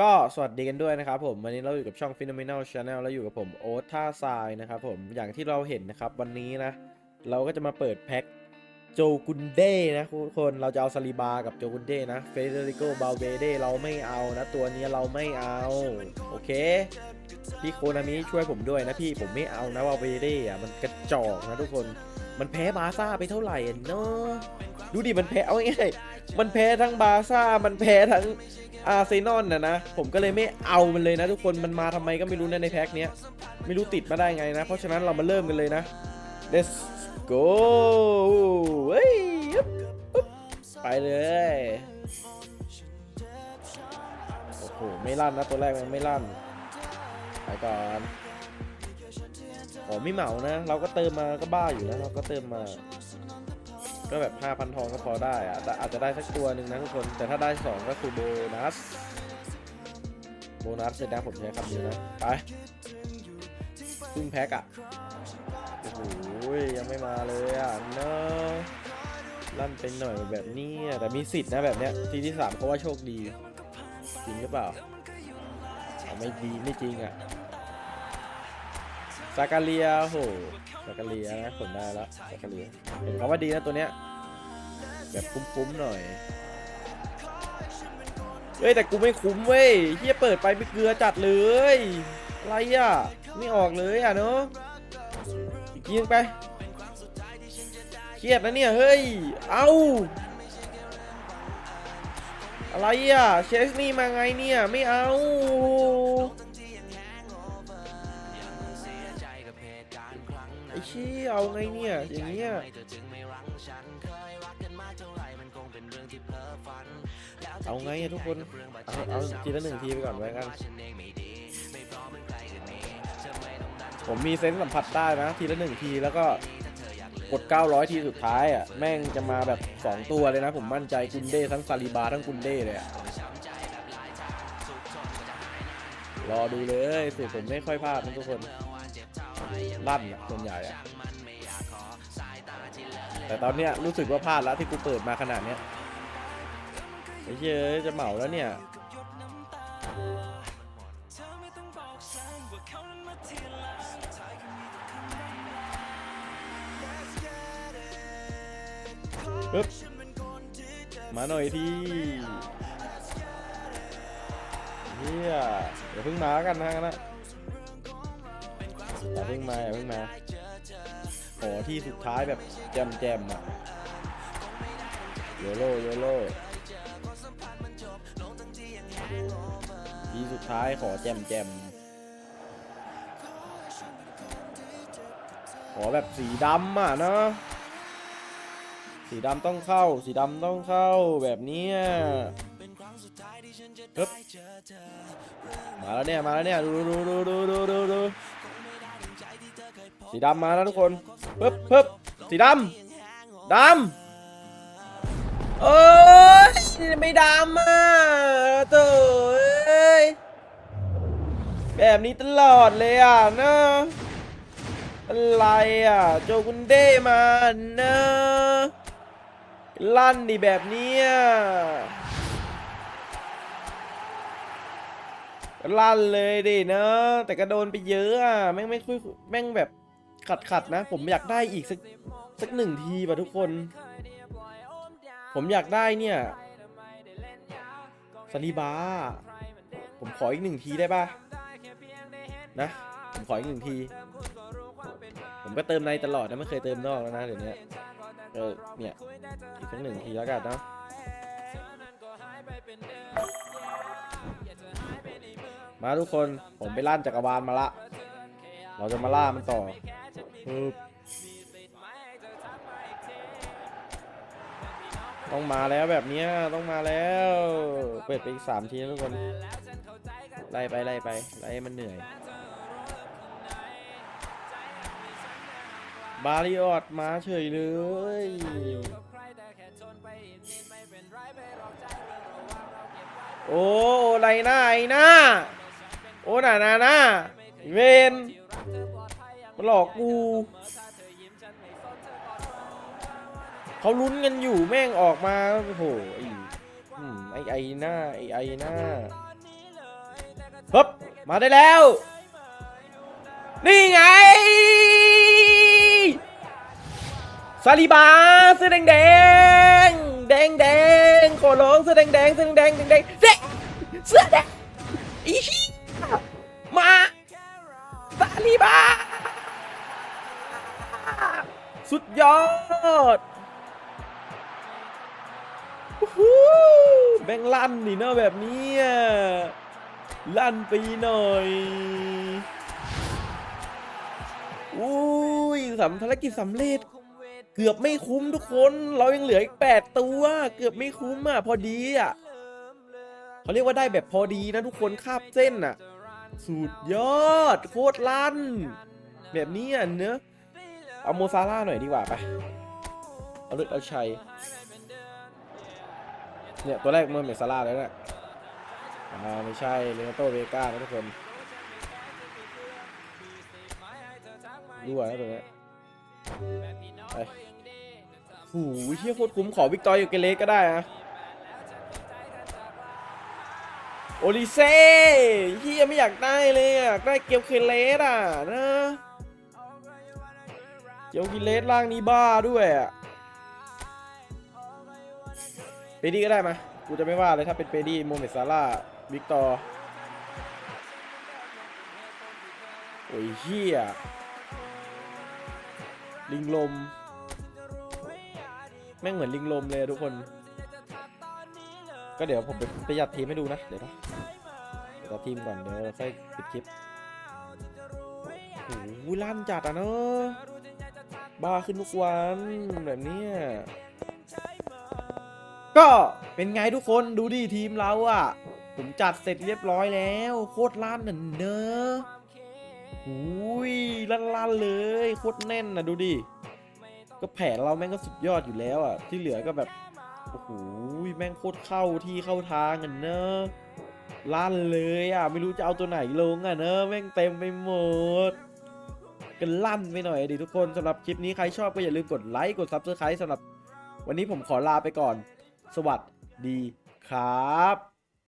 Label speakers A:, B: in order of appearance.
A: ก็สวัสดีกันด้วยนะครับผม วันนี้เราอยู่กับช่อง Phenomenal Channel แล้วอยู่กับผมโอ๊ตท่าทรายนะครับผมอย่างที่เราเห็นนะครับ วันนี้นะ เราก็จะมาเปิดแพ็คโจกุนเด้นะทุกคนเราจะเอาซาลิบากับโจกุนเด้นะเฟเดริโกบาเบเดเราไม่เอานะ ตัวนี้เราไม่เอา โอเค พี่โคนามิช่วยผมด้วยนะพี่ผมไม่เอานะบาเบเดอะมันกระจอกนะทุกคนมันแพ้บาซ่าไปเท่าไหร่เนาะดูดิมันแพ้เอาง่ายมันแพ้ทั้งบาซ่ามันแพ้ทั้ง อาร์เซนอลนะนะ ผมก็เลยไม่เอามันเลยนะทุกคนมันมาทำไมก็ไม่รู้นะในแพ็คเนี้ย ไม่รู้ติดมาได้ไงนะ เพราะฉะนั้นเรามาเริ่มกันเลยนะ let's go เฮ้ยไปเลยโอ้โหไม่ลั่นนะตัวแรกมันไม่ลั่นไปก่อนโอ้ไม่เหมานะ เราก็เติมมาก็บ้าอยู่นะเราก็เติมมา ก็แบบ5,000ทองก็พอได้อะแต่อาจจะได้สักตัวหนึ่งนะทุกคน แต่ถ้าได้2ก็คือโบนัส โบนัสเสร็จนะผมใช้คำนี้นะ ไปครึ่งแพ็กอะโอ้โหยังไม่มาเลยอะเนอะลั่นไปหน่อยแบบนี้ แต่มีสิทธิ์นะแบบเนี้ย ทีที่3เพราะว่าโชคดี จริงหรือเปล่าเอาไม่ดีไม่จริงอะ ซากาเลียโหซากาเลียนะผลได้แล้วซากาเลียเห็นเขาว่าดีนะตัวเนี้ยแบบคุ้มๆหน่อยเฮ้ยแต่กูไม่คุ้มเว้ยเฮียเปิดไปไม่เกลือจัดเลยอะไรอะไม่ออกเลยอะเนาะอีกทีนึงไปเครียดนะเนี่ยเฮ้ยเอาอะไรอะเชสนี่มาไงเนี่ยไม่เอา เชี่ยเอาไงเนี่ย อย่างเงี้ยเอาไงอะทุกคน เอาเอาทีละหนึ่งทีไปก่อนไว้กัน ผมมีเซนส์สัมผัสได้นะ ทีละหนึ่งทีแล้วก็กด 900 ทีสุดท้ายอะ แม่งจะมาแบบ 2 ตัวเลยนะ ผมมั่นใจกุนเด้ทั้งซาลิบาทั้งกุนเด้เลยอะรอดูเลยสูตรผมไม่ค่อยพลาดนะทุกคนลั่นอะส่วนใหญ่อะ แต่ตอนเนี้ยรู้สึกว่าพลาดแล้วที่กูเปิดมาขนาดเนี้ยไอ้เชี่ยจะเหมาแล้วเนี่ยปึ๊บมาหน่อยที่เฮียอย่าเพิ่งมาแล้วกันนะนะอย่าเพิ่งมาอย่าเพิ่งมา อที่สุดท้ายแบบแจมแจมๆอะโยโลโยโลที่สุดท้ายขอแจมแจมขอแบบสีดำอะเนาะสีดำต้องเข้า สีดำต้องเข้าแบบนี้ฮึบมาแล้วเนี่ย มาแล้วเนี่ย ดูดูดูดูดูดูสีดำมาแล้วทุกคน ปึ๊บปึ๊บสีดำดำเอ้ยไม่ดำอะเตเอ้ยแบบนี้ตลอดเลยอะนะอะไรอะ โจกุนเด้มานะลั่นดิแบบเนี้ยลั่นเลยดิเนอะแต่ก็โดนไปเยอะอะ แม่งไม่ค่อยแม่งแบบ ขัดขัดนะ ผมอยากได้อีกสักสักหนึ่งทีป่ะทุกคน ผมอยากได้เนี่ยซาลีบา ผมขออีกหนึ่งทีได้ป่ะ นะ ผมขออีกหนึ่งที ผมก็เติมในตลอดนะไม่เคยเติมนอกแล้วนะเดี๋ยวนี้เออเนี่ยอีกสักหนึ่งทีแล้วกันนะมาทุกคนผมไปล่านจักรวาลมาละ เราจะมาล่ามันต่อ ต้องมาแล้วแบบนี้ต้องมาแล้ว เปิดไปอีกสามทีนะทุกคน ไล่ไปไล่ไปไล่มันเหนื่อย บาริออดมาเฉยเลยโอ้ไรหน้าไอ้หน้า โอ้หนาหนาหน้าเวน หลอกกู เขาลุ้นกันอยู่แม่งออกมาโอ้โหไอ้อืมไอ้ไอ้หน้าไอ้ไอ้หน้าฮึบมาได้แล้ว นี่ไงซาลิบาเสื้อแดงแดงแดงแดงขอร้องเสื้อแดงแดงเสื้อแดงแดงแดงแดงเสื้อแดงอีเหี้ยมาซาลิบา สุดยอดแบงลั่นนี่เนาะแบบนี้ลั่นไปหน่อยอุ้ยสำภารกิจสำเร็จ เกือบไม่คุ้มทุกคน เรายังเหลืออีกแปดตัว เกือบไม่คุ้มอะ พอดีอะเขาเรียกว่าได้แบบพอดีนะทุกคนคาบเส้นอะ สุดยอด โคตรลั่น แบบนี้อะเนอะ เอาโมซาร่าหน่อยดีกว่าไปเอาลือดเอาชัยเนี่ยตัวแรกเมื่อเมซาร่าแล้วเนี่ยอ่าไม่ใช่เลนโตเวก้านะทุกคนรั่วนะตัวนี้ไปหูเฮียโคตรคุ้มขอวิกตอร์อยู่เกเลสก็ได้นะโอลิเซ่เฮียไม่อยากได้เลยอะได้เกียวเคเลสอะนะ เกียวกิเลสล่างนี้บ้าด้วยอะเปดี้ก็ได้มากูจะไม่ว่าเลยถ้าเป็นเปดี้โมเมดซาร่าวิกตอร์โอ้ยเฮียลิงลม แม่งเหมือนลิงลมเลยทุกคน ก็เดี๋ยวผมไปไปยัดทีมให้ดูนะ เดี๋ยวนะเดี๋ยวตัดทีมก่อนเดี๋ยวค่อยปิดคลิปโอ้โหลั่นจัดอะเนอะ บ้าขึ้นทุกวันแบบเนี้ยก็เป็นไงทุกคนดูดิทีมเราอะ่ะ ผมจัดเสร็จเรียบร้อยแล้ว โคตรลั่นน่ะเนอะหูยลั่นๆเลย โคตรแน่นนะดูดิ ก็แผนเราแม่งก็สุดยอดอยู่แล้วอะ่ะ ที่เหลือก็แบบโอ้โหแม่งโคตรเข้าที่เข้าทางกันเนอะลั่นเลยอะ ไม่รู้จะเอาตัวไหนลงอะเนอะแม่งเต็มไปหมด กันลั่นไปหน่อยดิทุกคนสำหรับคลิปนี้ใครชอบก็อย่าลืมกดไลค์กดซับสไครต์สำหรับ วันนี้ผมขอลาไปก่อน สวัสดีครับ